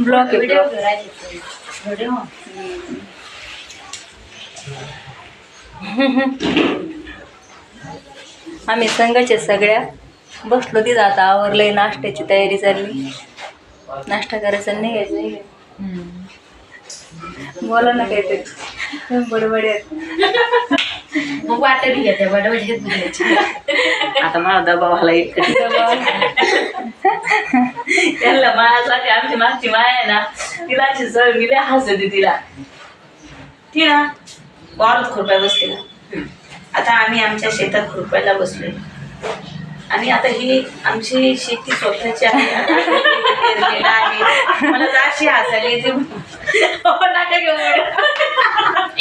Block आम्ही संघाचे सगळ्या बसलो तिथं आता आवरलंय नाश्त्याची तयारी चालली. नाश्ता करायचा निघायचं बोला ना काहीतरी. बडबड मग वाटत घेते बडबड घेत आता मला दबावाला एक त्यांना माझ्यासाठी आमची मागची माय आहे ना तिला अशी सर मी लय हसते तिला. ती ना वारत खुरपाय बसलेला. आता आम्ही आमच्या शेतात खुरपायला बसलो आणि आता ही आमची शेती स्वतःची आहे. मला तर अशी हसायला येते. हो, नका घेऊन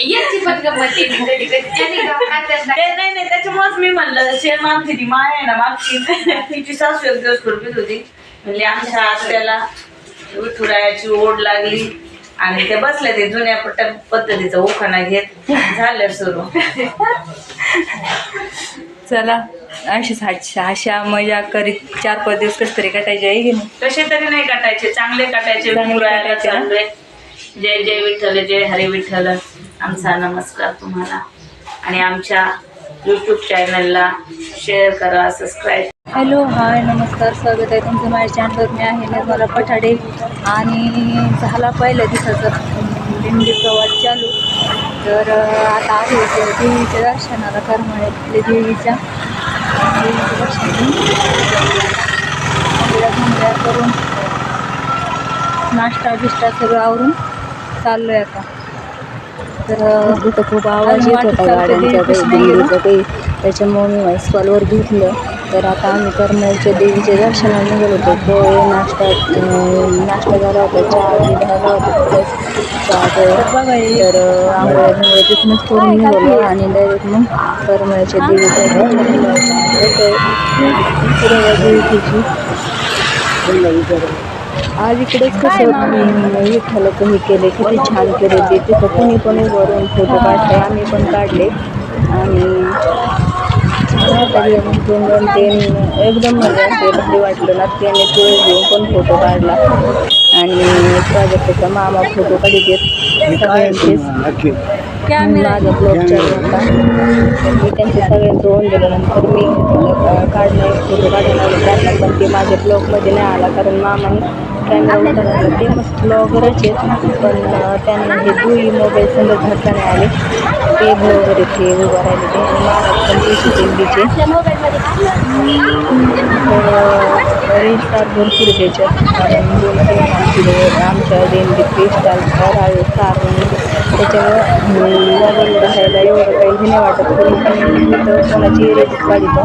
याची पण गंमत कधी कधी ते नाही नाही त्याच्यामुळेच मी म्हणलं शेण आमची ती माय आहे ना मागची. तिची सासू एक दिवस खुरपीत होती. म्हणजे आमच्या आत्याला विठुरायाची ओढ लागली आणि ते बसले ते जुन्या पट्ट पद्धतीचा उखाणा घेत. झालं सुरू. चला अशीच हाच्या अशा मजा करीत चार पाच दिवस कसं तरी कटायचे आहे की नाही? कसे तरी नाही काटायचे. चांगले काटायचे चांगले काटायचे ना? चांगले. जय जय विठ्ठल जय हरे विठ्ठल. आमचा नमस्कार तुम्हाला आणि आमच्या यूट्यूब चॅनलला शेअर करा सबस्क्राईब हॅलो हाय नमस्कार स्वागत आहे तुमचं माझ्या चॅनलवर मी आहे निर्मला पठाडे आणि झाला पहिल्या दिवसाचा दिंडी प्रवास चालू. तर आता आहे ते देवीच्या दर्शनाला करमाळ्यातल्या देवीच्या. देवीचं दर्शन घेऊन करून नाश्ता बिष्टा सगळं आवरून चाललो आहे आता. तर तिथं खूप आवाज येत होता गाड्यांचा काही. दिंडीचा काही त्याच्यामुळे मी व्हॉइसकॉलवर घेतलं. तर आता आम्ही करमाळच्या देवीच्या दर्शनाला निघालो होतो. पोहे नाश्ता नाश्ता झाला होता चहा झाला होता. प्लस चहा तर आंघोळ्या बिंघोळ्या तिथूनच करून निघालो आणि डायरेक्ट मग करमाळच्या दर्शनाला देवीची आज इकडेच कसं अं, विठ्ठल कमी केले किती छान केले ते तिथं कुणी कोणी वरून फोटो काढले आम्ही पण काढले. आणि दोन दोन तीन एकदम म्हणजे भारी वाटलं ना त्याने तुळस घेऊन पण फोटो काढला. आणि प्राजक्ताचा मामा फोटो काढित सगळ्यांचेच. माझा ब्लॉग चालू होता. मी त्यांचे सगळ्यांचं होऊन दिल्यानंतर मी अं, काढले फोटो काढायला त्यांना पण ते माझ्या ब्लॉगमध्ये नाही आला कारण मामाने कॅमेरा उतरला ते मस्त ब्लॉगरच आहेत. पण त्यांना हे दुई मोबाईल संग धरता नाही आले. ते ब्लॉगर इथे उभं राहिले ते. आणि महाराज पण ते शूटिंगचे तर रिस्टार भरपूर त्याच्यात. कारण दोन तीन किलो आमच्या दिंडीत रिस्टार राहावे सारून त्याच्यामुळं मोबाईल राहायला एवढं काही हे नाही वाटत. पण मी तर कोणाची रेसिप काढितो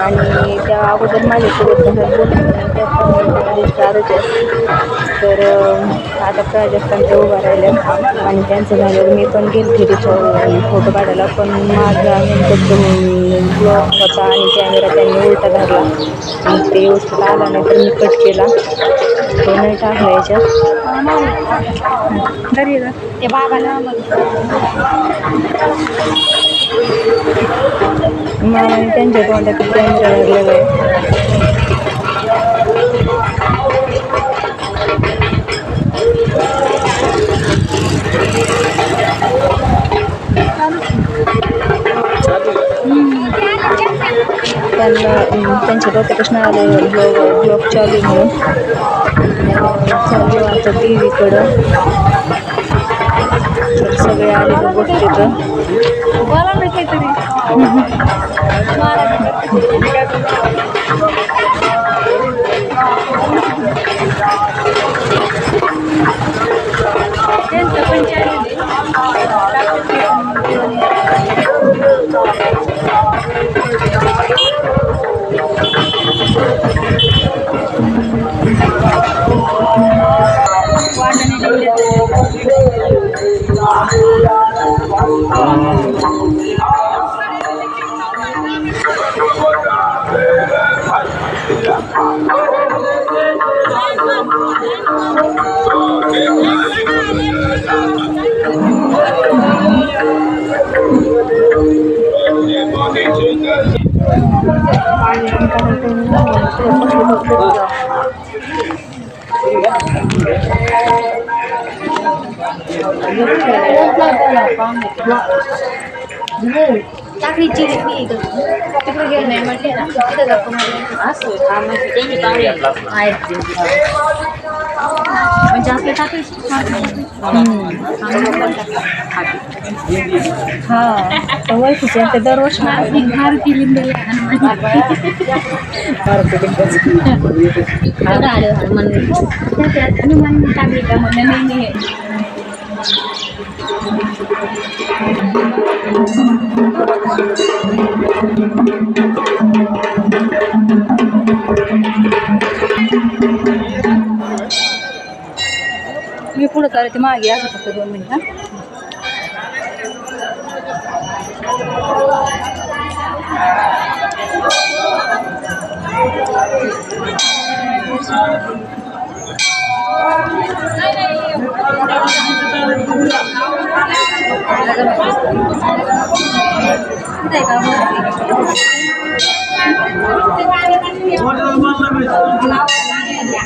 आणि त्या अगोदर माझ्यासोबत घरात बोलतो त्याप्रमाणे रिस्टारच आहे तर आता प्राजक्तांच्या उभा राहिल्या. आणि त्यांचं झाल्यावर मी पण गेलते तिथे फोटो काढायला. पण माझा नेमकं ब्लॉक होता आणि त्या कॅमेरा त्यांनी उलटा धरला. आणि ते व्यवस्थित आला नाही तर मी कट केला. तो नाही टाकला याच्यात. घरी. ते बाबाला मामाने त्यांच्या तोंडात कॅमेरा धरलेला आहे. त्यांना अं, त्यांच्या डोक्यापासून आलं ब्लॉग ब्लॉग चालू म्हणून अं, चालू आता टी व्हीकडं तर सगळे आले तर गोष्टीचं बोला ना काहीतरी Thank you. टाकळीची मी तिकडे गेलं नाही म्हटले ना तिथं जातो म्हणजे आपल्या टाकळीची हा. तर ओळखीचे ते दरवर्षी भारती लिंबे आलं हनुमान हनुमान टाकली का म्हणलं नाही नाही मी पुढे चालते मागे असं फक्त दोन मिनिटं कुठे आहे का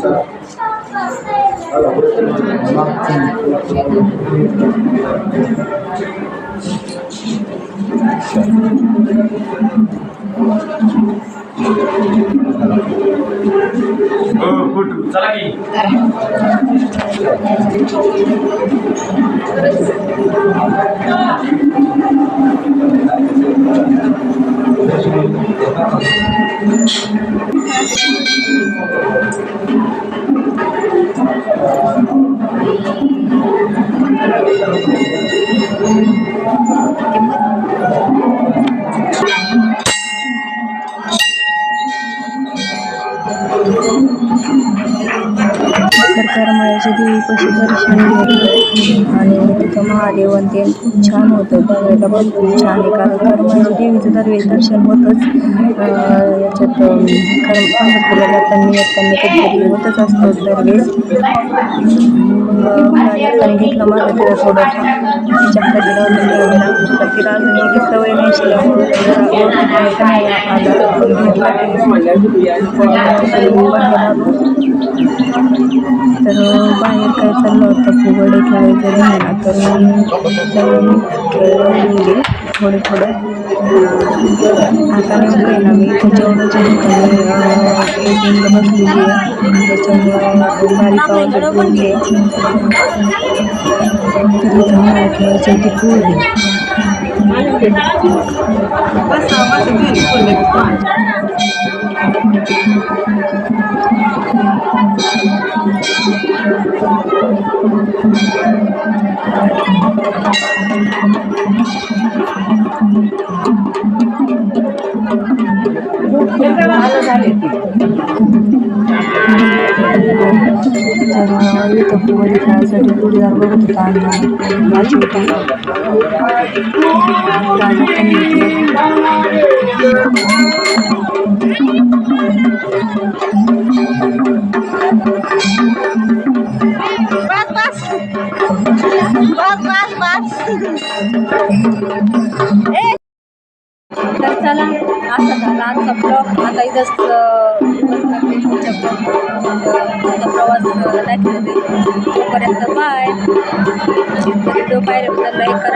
चला हो गुड चला की तर करमळ्याच्या देवीपाशी दर्शन घेतलं आणि तिथं महादेव आणि ते खूप छान होतं. बघायला पण खूप छान आहे कारण करमळ्याच्या देवीचं दरवेळेस दर्शन होतंच. याच्यात कर्म पंढरपूरला जाताना येताना कधीतरी होतच असतं दरवेळेस मग घेतलं माझं तिला थोडं तिच्या हाताची लावून ठेवला तर तिला अजून एवढी सवय नाही शिला घेतला. तर बाहेर काय चाललं होतं फुगडे खेळायचं राहिला तर मी गेले. थोडे थोडं आता नेमकं आहे ना मी ठिकाणी एटीएमला बसलेली आहे त्याच्यामुळे बारीक आवाजात बोलली तर इथं मला खेळायची होती पोळी तर इथं फुगडी खेळायसाठी जोडीदार बघत होता आणि माझी होती गाणं पण येते तर चला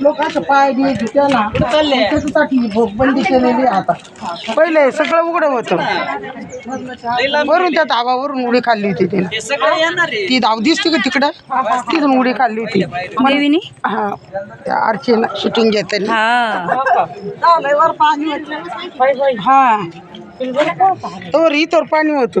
लोकांचं पाय ना त्याच्यासाठी केलेली आहे आता पहिले सगळं उघडं होतं. वरून त्या धाबावरून उडी खाल्ली होती तिने. ती धाव दिसते का तिकडं? तिथून उडी खाल्ली होती. देवीनी? हा. त्या अर्चेला शूटिंग घेते हा. हा. तोवर इथवर पाणी होतं.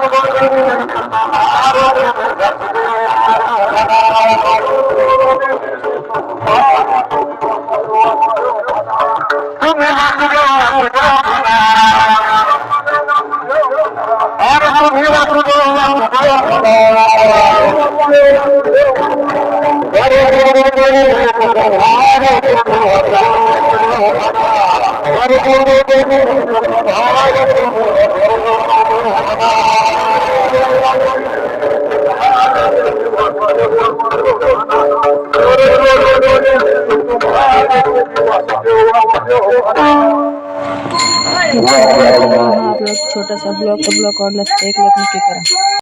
छोटासा ब्लॉक ब्लॉक आवडला एक लाईक नक्की करा